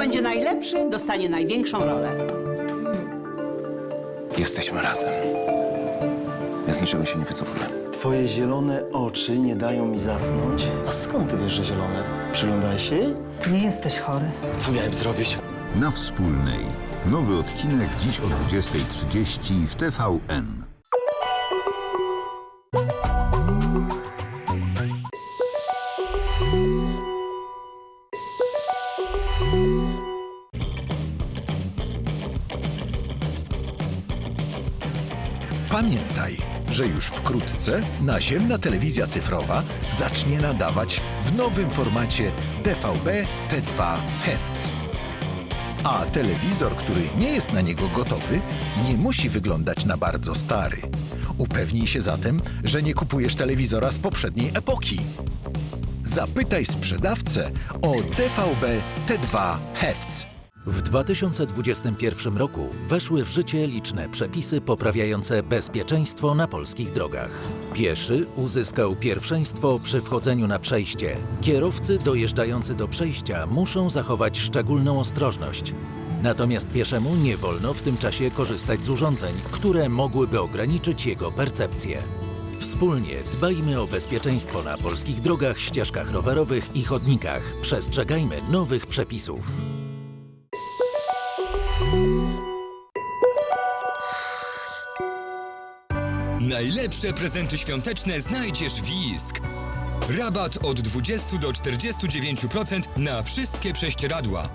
będzie najlepszy, dostanie największą rolę. Jesteśmy razem. Ja z niczego się nie wycofuję. Twoje zielone oczy nie dają mi zasnąć. A skąd ty wiesz, że zielone? Przyglądaj się. Ty nie jesteś chory. Co miałem zrobić? Na wspólnej. Nowy odcinek dziś o 20.30 w TVN. Pamiętaj, że już wkrótce naziemna telewizja cyfrowa zacznie nadawać w nowym formacie DVB T2 Heft. A telewizor, który nie jest na niego gotowy, nie musi wyglądać na bardzo stary. Upewnij się zatem, że nie kupujesz telewizora z poprzedniej epoki. Zapytaj sprzedawcę o DVB T2 Heft. W 2021 roku weszły w życie liczne przepisy poprawiające bezpieczeństwo na polskich drogach. Pieszy uzyskał pierwszeństwo przy wchodzeniu na przejście. Kierowcy dojeżdżający do przejścia muszą zachować szczególną ostrożność. Natomiast pieszemu nie wolno w tym czasie korzystać z urządzeń, które mogłyby ograniczyć jego percepcję. Wspólnie dbajmy o bezpieczeństwo na polskich drogach, ścieżkach rowerowych i chodnikach. Przestrzegajmy nowych przepisów. Najlepsze prezenty świąteczne znajdziesz w Jisk. Rabat od 20 do 49% na wszystkie prześcieradła.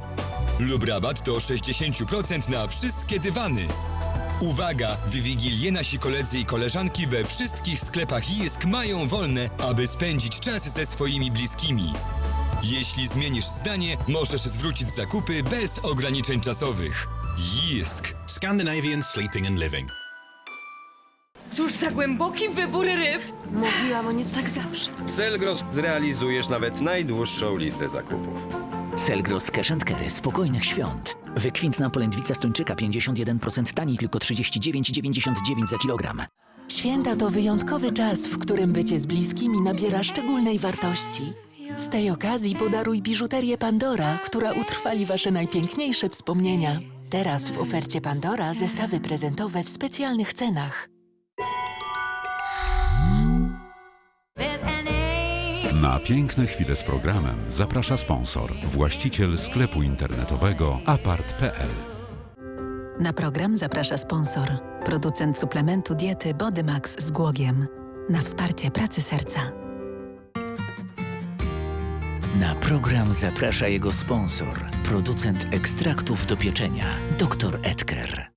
Lub rabat do 60% na wszystkie dywany. Uwaga! W Wigilię nasi koledzy i koleżanki we wszystkich sklepach Jisk mają wolne, aby spędzić czas ze swoimi bliskimi. Jeśli zmienisz zdanie, możesz zwrócić zakupy bez ograniczeń czasowych. Jisk. Scandinavian Sleeping and Living. Cóż za głęboki wybór ryb! Mówiłam o nie tak zawsze. W Selgros zrealizujesz nawet najdłuższą listę zakupów. Selgros Cash Carry spokojnych świąt. Wykwintna polędwica z tuńczyka 51% taniej, tylko 39,99 za kilogram. Święta to wyjątkowy czas, w którym bycie z bliskimi nabiera szczególnej wartości. Z tej okazji podaruj biżuterię Pandora, która utrwali Wasze najpiękniejsze wspomnienia. Teraz w ofercie Pandora zestawy prezentowe w specjalnych cenach. Na piękne chwile z programem zaprasza sponsor, właściciel sklepu internetowego apart.pl. Na program zaprasza sponsor, producent suplementu diety Bodymax z Głogiem. Na wsparcie pracy serca. Na program zaprasza jego sponsor, producent ekstraktów do pieczenia, dr Edker.